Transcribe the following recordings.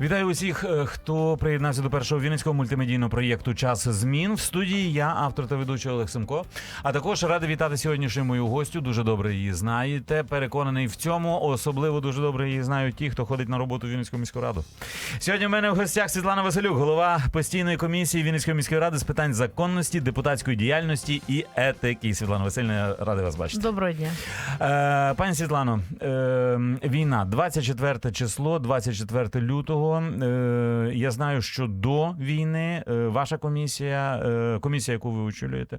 Вітаю усіх, е, хто приєднався до першого вінницького мультимедійного проєкту Час змін в студії. Я автор та ведучий Олег Семко. А також радий вітати сьогоднішню мою гостю. Дуже добре її знаєте. Переконаний в цьому. Особливо дуже добре її знають ті, хто ходить на роботу в Вінницьку міську раду. Сьогодні в мене в гостях Світлана Василюк, голова постійної комісії Вінницької міської ради з питань законності, депутатської діяльності і етики. Світлана Васильівна, радий вас бачити. Доброго дня. Е, пані Світлано, е, війна 24 число, 24 лютого. Е, я знаю, що до війни е, ваша комісія, е, комісія, яку ви очолюєте,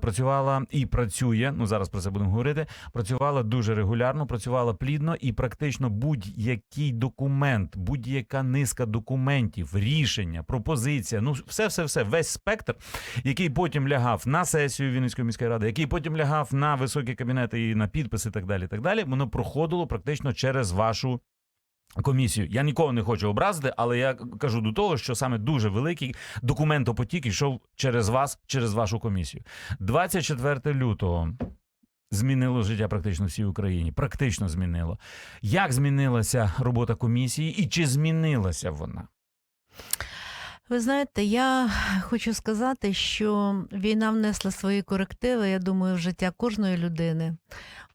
працювала і працює. Ну зараз про це будемо говорити. Працювала дуже регулярно, працювала плідно, і практично будь-який документ, будь-яка низка документів, рішення, пропозиція, ну все, все, все, весь спектр, який потім лягав на сесію Вінницької міської ради, який потім лягав на високі кабінети і на підписи, так далі. Так далі, воно проходило практично через вашу. Комісію я нікого не хочу образити, але я кажу до того, що саме дуже великий документопотік йшов через вас, через вашу комісію. 24 лютого змінило життя практично всій Україні. Практично змінило. Як змінилася робота комісії і чи змінилася вона? Ви знаєте, я хочу сказати, що війна внесла свої корективи, я думаю, в життя кожної людини,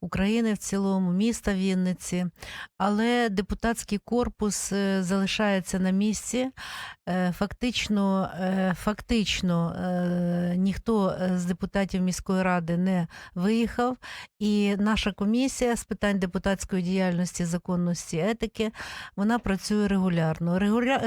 України в цілому, міста Вінниці, але депутатський корпус е, залишається на місці. Е, Фактично, е, фактично ніхто з депутатів міської ради не виїхав, і наша комісія з питань депутатської діяльності, законності, етики вона працює регулярно.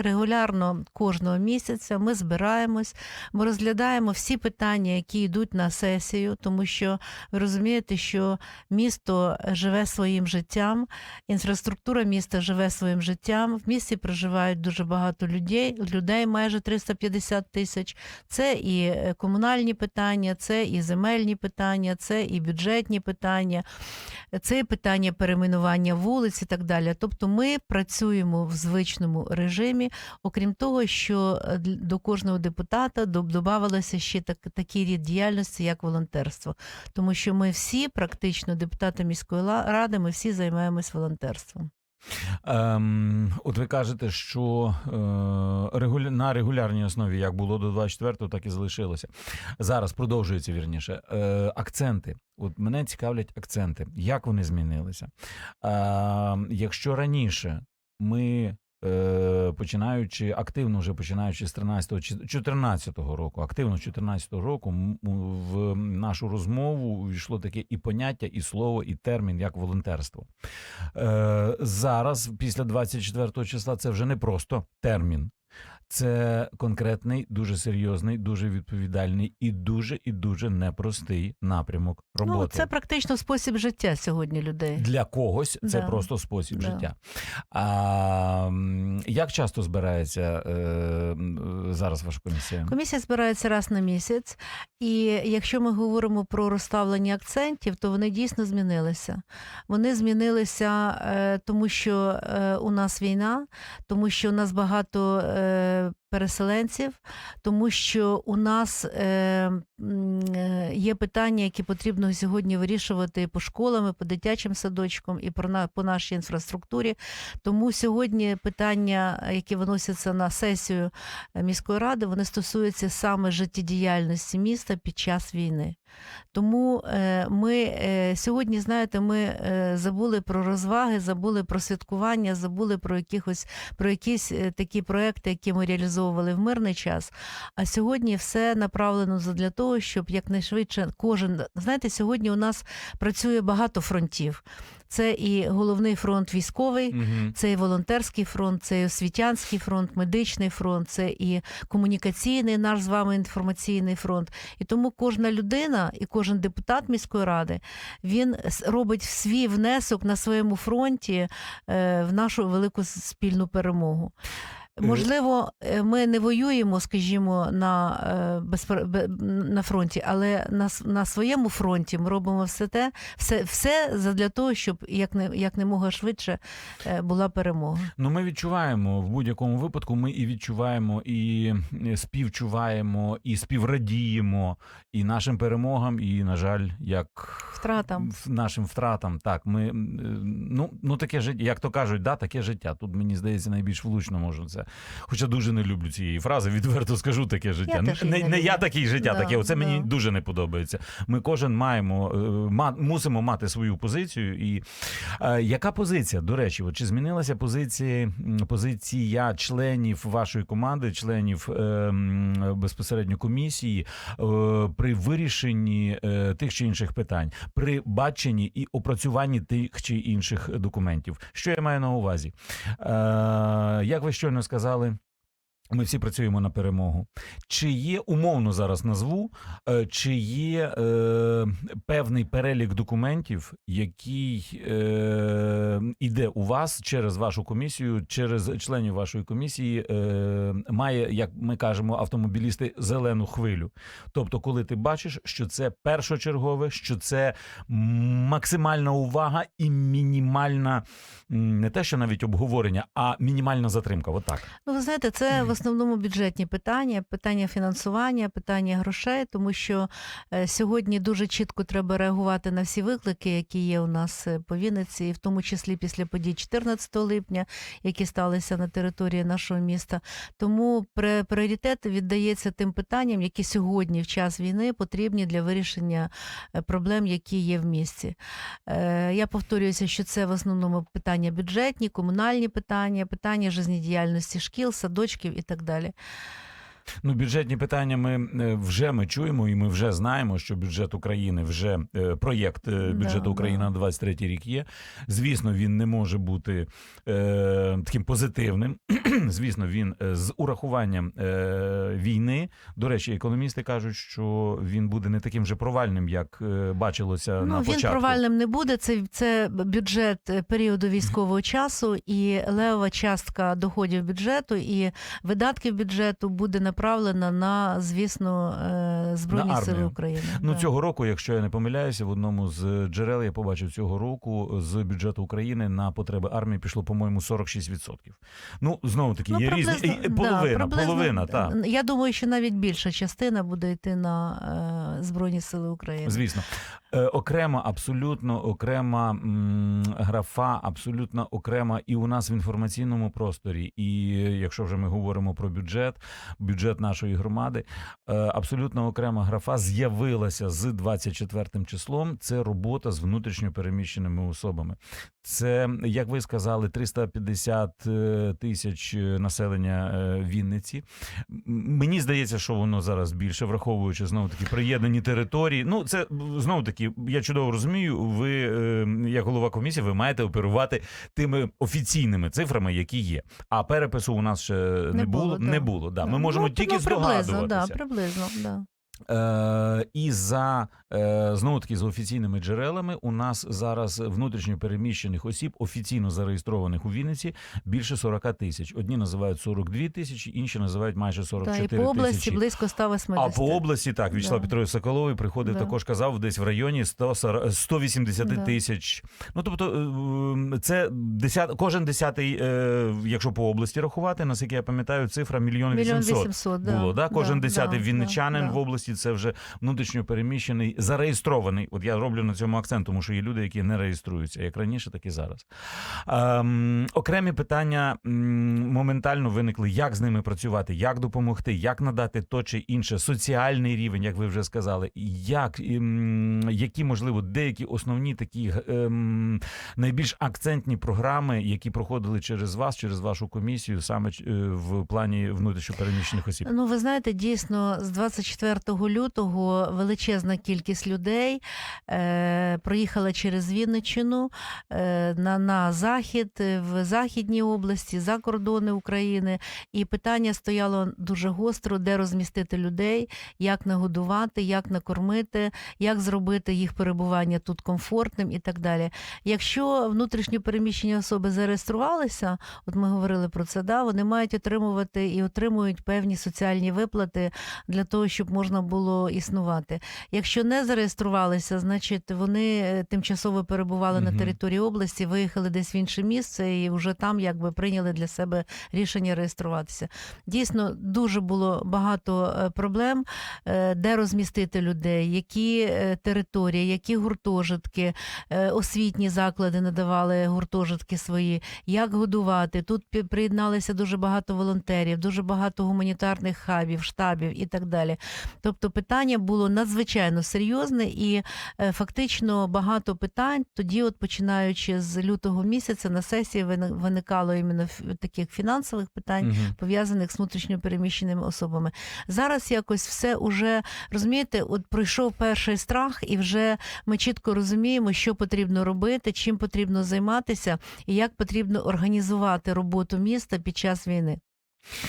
Регулярно кожного місяця ми збираємось, ми розглядаємо всі питання, які йдуть на сесію, тому що ви розумієте, що місто живе своїм життям, інфраструктура міста живе своїм життям. В місті проживають дуже багато людей, людей майже 350 тисяч. Це і е, комунальні питання, це і земельні питання, це і бюджетні питання, це і питання перейменування вулиць і так далі. Тобто ми працюємо в звичному режимі, окрім того, що е, до кожного депутата додавалося ще так, такий рід діяльності, як волонтерство. Тому що ми всі, практично депутати міської ради, ми всі займаємось волонтерством. Ем, от ви кажете, що е, на регулярній основі як було до 24-го, так і залишилося. Зараз продовжується вірніше. Е, акценти. От мене цікавлять акценти. Як вони змінилися? Е, якщо раніше ми. Е, Починаючи активно, вже починаючи з 13-го чи 14-го року, активно з 14-го року в нашу розмову увійшло таке і поняття, і слово, і термін як волонтерство. Е, зараз, після 24 числа, це вже не просто термін. Це конкретний, дуже серйозний, дуже відповідальний і дуже і дуже непростий напрямок роботи. Ну, це практично спосіб життя сьогодні людей. Для когось це Да. просто спосіб Да. життя. А як часто збирається е, зараз ваша комісія? Комісія збирається раз на місяць, і якщо ми говоримо про розставлення акцентів, то вони дійсно змінилися. Вони змінилися, е, тому що е, у нас війна, тому що у нас багато uh, переселенців, тому що у нас е, е, є питання, які потрібно сьогодні вирішувати по школам, по дитячим садочкам, і по нашій інфраструктурі. Тому сьогодні питання, які виносяться на сесію е, міської ради, вони стосуються саме життєдіяльності міста під час війни. Тому е, ми сьогодні, знаєте, ми забули про розваги, забули про святкування, забули про якихось про якісь такі проекти, які ми реалізовували в мирний час. А сьогодні все направлено для того, щоб якнайшвидше кожен знаєте, сьогодні у нас працює багато фронтів. Це і головний фронт військовий, Мгм. це і волонтерський фронт, це і освітянський фронт, медичний фронт, це і комунікаційний наш з вами інформаційний фронт. І тому кожна людина і кожен депутат міської ради він робить свій внесок на своєму фронті е, в нашу велику спільну перемогу. Можливо, е, ми не воюємо, скажімо, на, е, на фронті, але на, на своєму фронті ми робимо все те, все, все для того, щоб як не, як не мога швидше е, була перемога. Ну, ми відчуваємо в будь-якому випадку. Ми і відчуваємо, і співчуваємо, і співрадіємо і нашим перемогам, і, на жаль, як Втратам. нашим втратам. Так, ми ну, ну таке життя, як то кажуть, да, таке життя. Тут мені здається найбільш влучно можу це. Хоча дуже не люблю цієї фрази, відверто скажу таке життя. Я не, не, не я такий життя, Да, таке. Оце мені дуже не подобається. Ми кожен маємо е, ма, мусимо мати свою позицію. І е, яка позиція? До речі, от чи змінилася позиція, позиція членів вашої команди, членів е, безпосередньо комісії е, при вирішенні е, тих чи інших питань, при баченні і опрацюванні тих чи інших документів? Що я маю на увазі? Е, як ви щойно сказали? сказали ми всі працюємо на перемогу. Чи є умовно зараз назву, е, чи є е, певний перелік документів, який е, іде у вас через вашу комісію, через членів вашої комісії, е, має, як ми кажемо, автомобілісти зелену хвилю. Тобто, коли ти бачиш, що це першочергове, що це максимальна увага і мінімальна, не те, що навіть обговорення, а мінімальна затримка. Отак. Ну, ви знаєте, це в основному бюджетні питання, питання фінансування, питання грошей, тому що е, сьогодні дуже чітко треба реагувати на всі виклики, які є у нас е, по Вінниці, в тому числі після подій 14 липня, які сталися на території нашого міста. Тому пріоритет віддається тим питанням, які сьогодні, в час війни, потрібні для вирішення е, проблем, які є в місті. Я повторююся, що це в основному питання бюджетні, комунальні питання, питання жизнедіяльності шкіл, садочків і так далі. Ну, бюджетні питання ми е, вже ми чуємо, і ми вже знаємо, що бюджет України вже е, проєкт е, бюджету Да, України да. на 23 рік є. Звісно, він не може бути е, таким позитивним. Звісно, він з урахуванням е, війни. До речі, економісти кажуть, що він буде не таким же провальним, як бачилося Ну, на він провальним не буде. Це, це бюджет періоду військового часу, і левова частка доходів бюджету і видатків бюджету буде направлена на, звісно, е, Збройні На Сили. України. Ну Да. цього року, якщо я не помиляюся, в одному з джерел я побачив цього року з бюджету України на потреби армії пішло, по-моєму, 46%. Ну знову таки, є різні і- і да, половина, половина, так. Я думаю, що навіть більша частина буде йти на е, Збройні Сили України. Звісно, е, окрема, абсолютно окрема м, графа, абсолютно окрема і у нас в інформаційному просторі. І якщо вже ми говоримо про бюджет, бюджет нашої громади, е, абсолютно окрема графа з'явилася з 24 числом. Це робота з внутрішньо переміщеними особами. Це, як ви сказали, 350 е, тисяч населення Вінниці. Мені здається, що воно зараз більше, враховуючи знову таки приєднані території. Ну, це знову таки, я чудово розумію. Ви, е, як голова комісії, ви маєте оперувати тими офіційними цифрами, які є. А перепису у нас ще не, було. було, да. Не було. Да. Ми Да. можемо ну, тільки ну, приблизно, здогадуватися. Да, приблизно, да. Е, і за е, знову таки за офіційними джерелами у нас зараз внутрішньо переміщених осіб, офіційно зареєстрованих у Вінниці, більше 40 тисяч. Одні називають 42 тисячі, інші називають майже Да, 44 і по області тисячі. близько 180. А по області так Вячеслав Да. Петрович Соколовий приходив, Да. також казав десь в районі 140, 180 Да. тисяч. Ну тобто е, це десят, кожен десятий, якщо по області рахувати, наскільки я пам'ятаю, цифра мільйон 800 800, да. було. Да? Кожен Да, десятий да, вінничанин да, в да. Області це вже внутрішньо переміщений, зареєстрований. От я роблю на цьому акцент, тому що є люди, які не реєструються, як раніше, так і зараз. Ем, окремі питання моментально виникли, як з ними працювати, як допомогти, як надати то чи інше соціальний рівень, як ви вже сказали, як ем, які можливо деякі основні такі ем, найбільш акцентні програми, які проходили через вас, через вашу комісію, саме е, в плані внутрішньо переміщених осіб. Ну, ви знаєте, дійсно, з 24 лютого величезна кількість людей е, проїхала через Вінниччину е, на, на захід, е, в західній області, за кордони України. І питання стояло дуже гостро, де розмістити людей, як нагодувати, як накормити, як зробити їх перебування тут комфортним і так далі. Якщо внутрішньо переміщені особи зареєструвалися, от ми говорили про це, да, вони мають отримувати і отримують певні соціальні виплати для того, щоб можна було існувати. Якщо не зареєструвалися, значить вони е, тимчасово перебували Мгм. на території області, виїхали десь в інше місце і вже там якби прийняли для себе рішення реєструватися. Дійсно, дуже було багато е, проблем, е, де розмістити людей, які території, які гуртожитки, освітні заклади надавали гуртожитки свої, як годувати. Тут приєдналися дуже багато волонтерів, дуже багато гуманітарних хабів, штабів і так далі. Тобто питання було надзвичайно серйозне і е, фактично багато питань тоді, от починаючи з лютого місяця, на сесії вини- виникало іменно таких фінансових питань Мгм. пов'язаних з внутрішньопереміщеними особами. Зараз якось все уже розумієте, от пройшов перший страх, і вже ми чітко розуміємо, що потрібно робити, чим потрібно займатися, і як потрібно організувати роботу міста під час війни.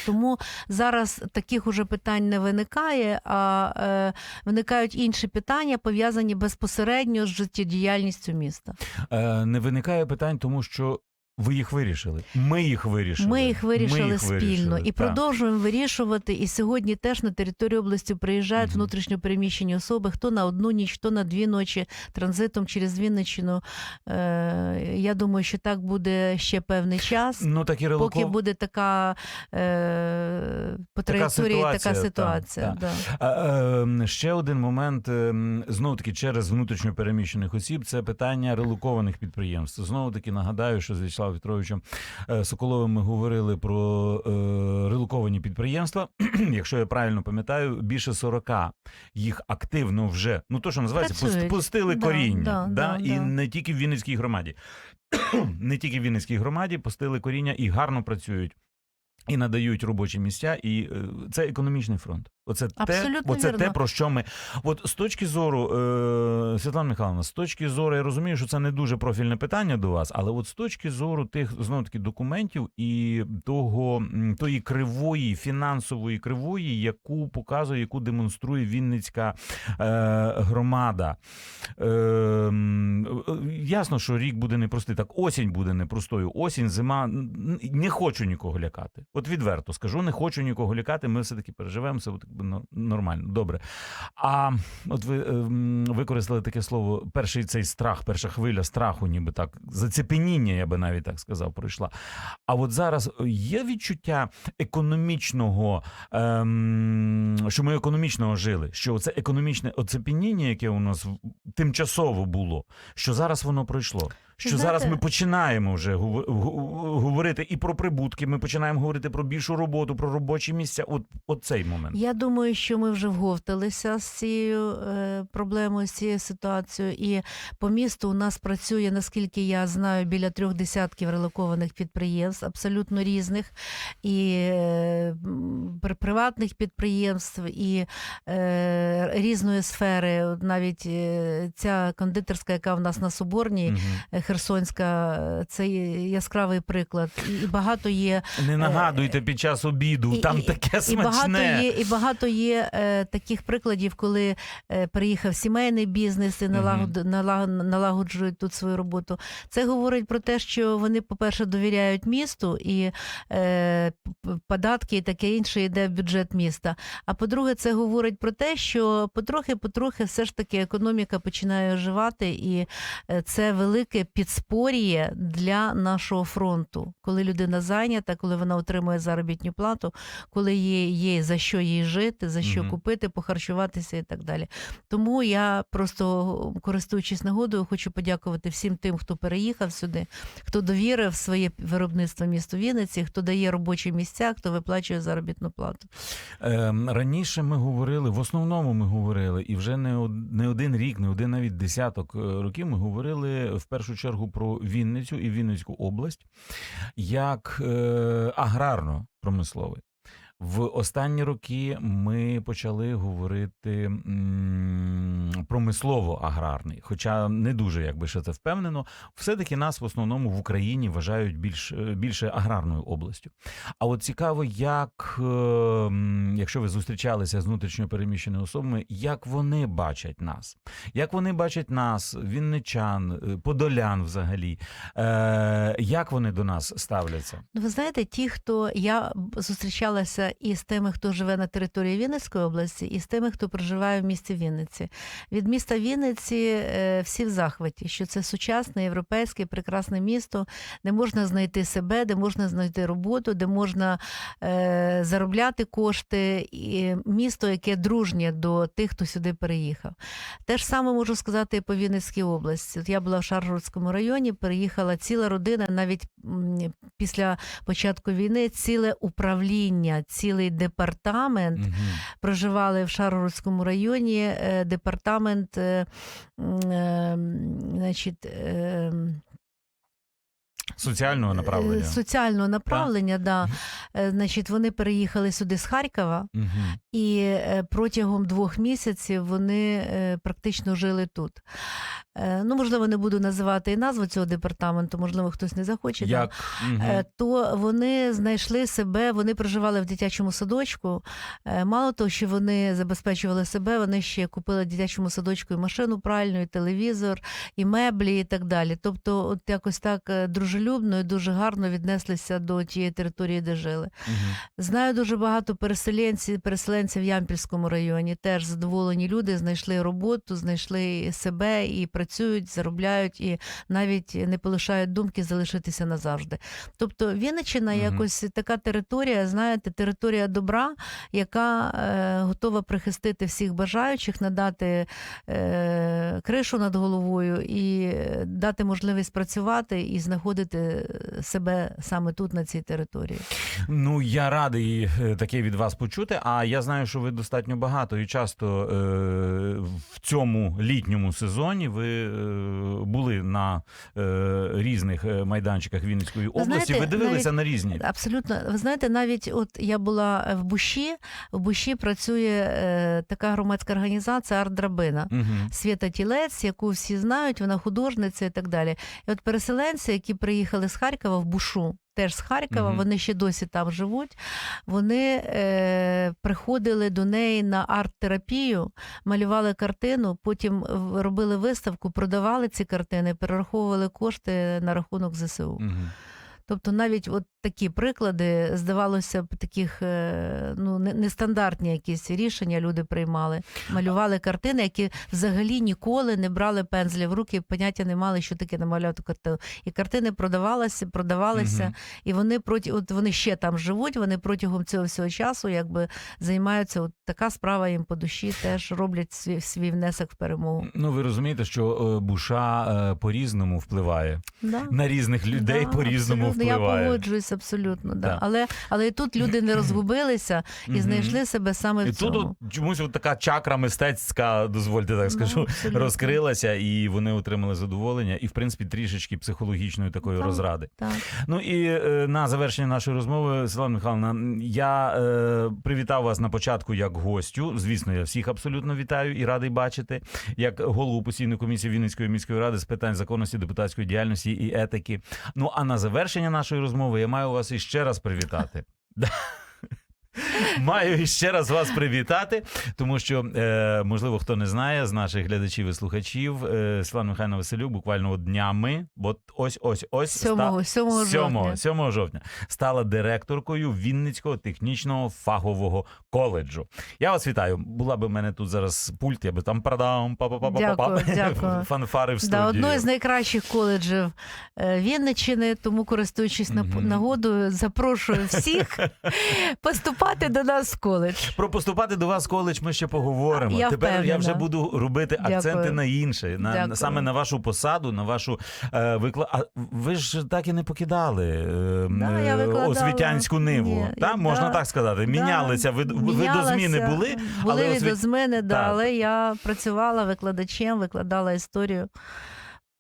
Тому зараз таких уже питань не виникає, а е, виникають інші питання, пов'язані безпосередньо з життєдіяльністю міста. Е, не виникає питань, тому що ви їх вирішили. Ми їх вирішили. Ми їх вирішили їх спільно вирішили, і так. продовжуємо вирішувати. І сьогодні теж на територію області приїжджають Мгм. внутрішньо переміщені особи, хто на одну ніч, хто на дві ночі транзитом через Вінниччину. Е, я думаю, що так буде ще певний час. Ну, такі релоков... Поки буде така е, по Така траєкторії така ситуація, ситуація. так, Да. А, е, ще один момент знову таки через внутрішньо переміщених осіб це питання релокованих підприємств. Знову таки нагадаю, що з Вячеславом Петровичем е, Соколовим ми говорили про е, релоковані підприємства. Якщо я правильно пам'ятаю, більше 40 їх активно вже ну то, що називається, Працюють. пустили Да, коріння. да, да, да, і да. не тільки в Вінницькій громаді. не тільки в Вінницькій громаді пустили коріння і гарно працюють. І надають робочі місця, і е, це економічний фронт. Оце те, оце те, про що ми. От з точки зору, е, Світлана Михайловна, з точки зору, я розумію, що це не дуже профільне питання до вас, але от з точки зору тих знову таки документів і того тої кривої, фінансової кривої, яку показує, яку демонструє Вінницька е, громада. Е, ясно, що рік буде непростий. Так, осінь буде непростою. Осінь, зима. Не хочу нікого лякати. От відверто скажу, не хочу нікого лякати. Ми все таки переживемо, все ну, нормально, добре. А от ви ем, використали таке слово, перший цей страх, перша хвиля страху, ніби так, зацепеніння, я би навіть так сказав, пройшла. А от зараз є відчуття економічного, ем, що ми економічного жили, що це економічне оцепеніння, яке у нас тимчасово було, що зараз воно пройшло. Що знаєте- зараз ми починаємо вже говорити і про прибутки, ми починаємо говорити про більшу роботу, про робочі місця. От, от цей момент. Я думаю, що ми вже вговталися з цією е, проблемою, з цією ситуацією. І по місту у нас працює, наскільки я знаю, біля трьох десятків релокованих підприємств, абсолютно різних, і е, приватних підприємств, і е, різної сфери. Навіть ця кондитерська, яка в нас на Соборній, е, Херсонська, це яскравий приклад. І, багато є Не нагадуйте під час обіду, і- там і- таке і багато є, і багато є е, таких прикладів, коли е, приїхав сімейний бізнес і налагод, налаг- налагоджують тут свою роботу. Це говорить про те, що вони, по-перше, довіряють місту і е, податки і таке інше йде в бюджет міста. А по-друге, це говорить про те, що потрохи-потрохи все ж таки економіка починає оживати, і е, це велике підспор'я для нашого фронту, коли людина зайнята, коли вона отримує заробітну плату, коли є, є за що їй жити, за що Мгм. купити, похарчуватися і так далі. Тому я просто, користуючись нагодою, хочу подякувати всім тим, хто переїхав сюди, хто довірив своє виробництво місту Вінниці, хто дає робочі місця, хто виплачує заробітну плату. Ем, раніше ми говорили, в основному ми говорили, і вже не, не один рік, не один навіть десяток е, років ми говорили в першу чергу про Вінницю і Вінницьку область як е, аграрно-промисловий. В останні роки ми почали говорити промислово-аграрний, хоча не дуже якби ще це впевнено. Все-таки нас в основному в Україні вважають більш, е, більше аграрною областю. А от цікаво, як е, якщо ви зустрічалися з внутрішньо переміщеними особами, як вони бачать нас, як вони бачать нас, вінничан, е, подолян взагалі, як вони до нас ставляться? Ну, ви знаєте, ті, хто я зустрічалася і з тими, хто живе на території Вінницької області, і з тими, хто проживає в місті Вінниці. Від міста Вінниці е, всі в захваті, що це сучасне, європейське, прекрасне місто, де можна знайти себе, де можна знайти роботу, де можна е, заробляти кошти, і місто, яке дружнє до тих, хто сюди переїхав. Те ж саме можу сказати і по Вінницькій області. От я була в Шаргородському районі, переїхала ціла родина, навіть після початку війни, ціле управління, цілий департамент Угу. проживали в Шаргородському районі. е, Департамент, е, е, значить. Соціального направлення. е, Соціального направлення, да. Е, Значить, вони переїхали сюди з Харкова, Мгм. і е, протягом двох місяців вони практично жили тут. Ну, можливо, не буду називати і назву цього департаменту, можливо, хтось не захоче. Як. Е, то вони знайшли себе, вони проживали в дитячому садочку. Мало того, що вони забезпечували себе, вони ще купили в дитячому садочку і машину пральну, і телевізор, і меблі, і так далі. Тобто, от якось так е, дружелюбно і дуже гарно віднеслися до тієї території, де жили. Мгм. Знаю дуже багато переселенців, переселенців в Ямпільському районі. Теж задоволені люди знайшли роботу, знайшли себе і працюють, заробляють, і навіть не полишають думки залишитися назавжди. Тобто Вінниччина Мгм. якось така територія, знаєте, територія добра, яка е, готова прихистити всіх бажаючих, надати е, кришу над головою і е, дати можливість працювати і знаходити себе саме тут, на цій території. Ну я радий е, таке від вас почути. А я знаю, що ви достатньо багато і часто е, в цьому літньому сезоні ви е, були на е, різних е, майданчиках Вінницької області. знаєте, ви дивилися навіть- на різні. Абсолютно, ви знаєте, навіть от я була в Буші. В Буші працює е, така громадська організація Арт-Драбина. Мгм. Свята Тілець, яку всі знають, вона художниця і так далі. І от переселенці, які приїхали з Харкова в Бушу, теж з Харкова, Мгм. вони ще досі там живуть. Вони е, приходили до неї на арт-терапію, малювали картину, потім робили виставку, продавали ці картини, перераховували кошти на рахунок ЗСУ. Мгм. Тобто навіть от такі приклади, здавалося б, таких е, ну, не- нестандартні якісь рішення люди приймали. Малювали картини, які взагалі ніколи не брали пензлі в руки, поняття не мали, що таке намалювати картину. І картини продавалися, продавалися, Мгм. і вони проти, от вони ще там живуть, вони протягом цього всього часу якби займаються. От така справа їм по душі, теж роблять свій, свій внесок в перемогу. Ну ви розумієте, що е, буша е, по-різному впливає Да. на різних людей, Да, по-різному абсолютно, Я погоджуюсь абсолютно. Да. Да. Але, але і тут люди не розгубилися і знайшли себе саме І в тут цьому. от чомусь от така чакра мистецька, дозвольте так Ну, скажу, абсолютно. розкрилася, і вони отримали задоволення, і в принципі трішечки психологічної такої Так. розради. Так. Ну і е, на завершення нашої розмови, Світлана Михайловна, я е, привітав вас на початку як гостю. Звісно, я всіх абсолютно вітаю і радий бачити, як голову постійної комісії Вінницької міської ради з питань законності, депутатської діяльності і етики. Ну а на завершення нашої розмови я маю вас іще раз привітати. Маю іще раз вас привітати, тому що, е, можливо, хто не знає з наших глядачів і слухачів, е, Світлана Михайловна Василюк буквально днями, от ось ось ось 7, 7 жовтня. 7 жовтня стала директоркою Вінницького технічного фахового коледжу. Я вас вітаю. Була би в мене тут зараз пульт, я би там продам па па па па Дякую, дякую. фанфари в студії. Да, одно із найкращих коледжів е, Вінниччини, тому користуючись нап- Мгм. нагодою, запрошую всіх поступати до нас в коледж. Про поступати до вас в коледж ми ще поговоримо. Я Тепер я вже буду робити Дякую. акценти на інше, на Дякую. саме на вашу посаду, на вашу е, викла... А ви ж так і не покидали е, Да, я е, викладала. освітянську ниву. Ні, Та? і- Можна да. так сказати. Мінялися, ви, ви Мінялася, до зміни були, Були але освіт- да, Так. але я працювала викладачем, викладала історію.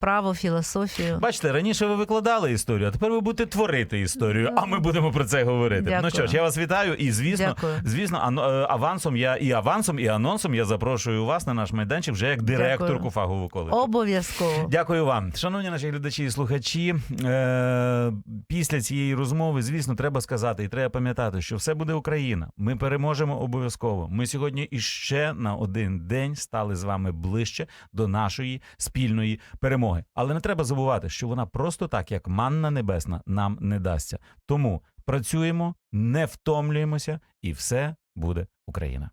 Право, філософію. Бачите, раніше ви викладали історію, а тепер ви будете творити історію, а ми будемо про це говорити. Дякую. Ну що ж, я вас вітаю, і звісно, Дякую. звісно, ано- е, авансом я і авансом, і анонсом я запрошую вас на наш майданчик вже як директорку Дякую. фахового коледжу. Обов'язково. Дякую вам, шановні наші глядачі і слухачі. Е, після цієї розмови, звісно, треба сказати і треба пам'ятати, що все буде Україна. Ми переможемо обов'язково. Ми сьогодні іще на один день стали з вами ближче до нашої спільної перемоги. Але не треба забувати, що вона просто так, як манна небесна, нам не дасться. Тому працюємо, не втомлюємося, і все буде Україна.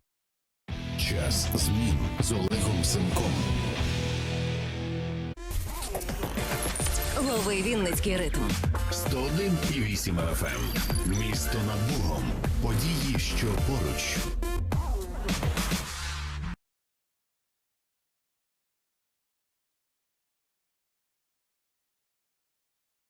Час змін з Олегом Семком. Лови Вінницький ритм. 101,8 FM. Місто над Богом. Події, що поруч.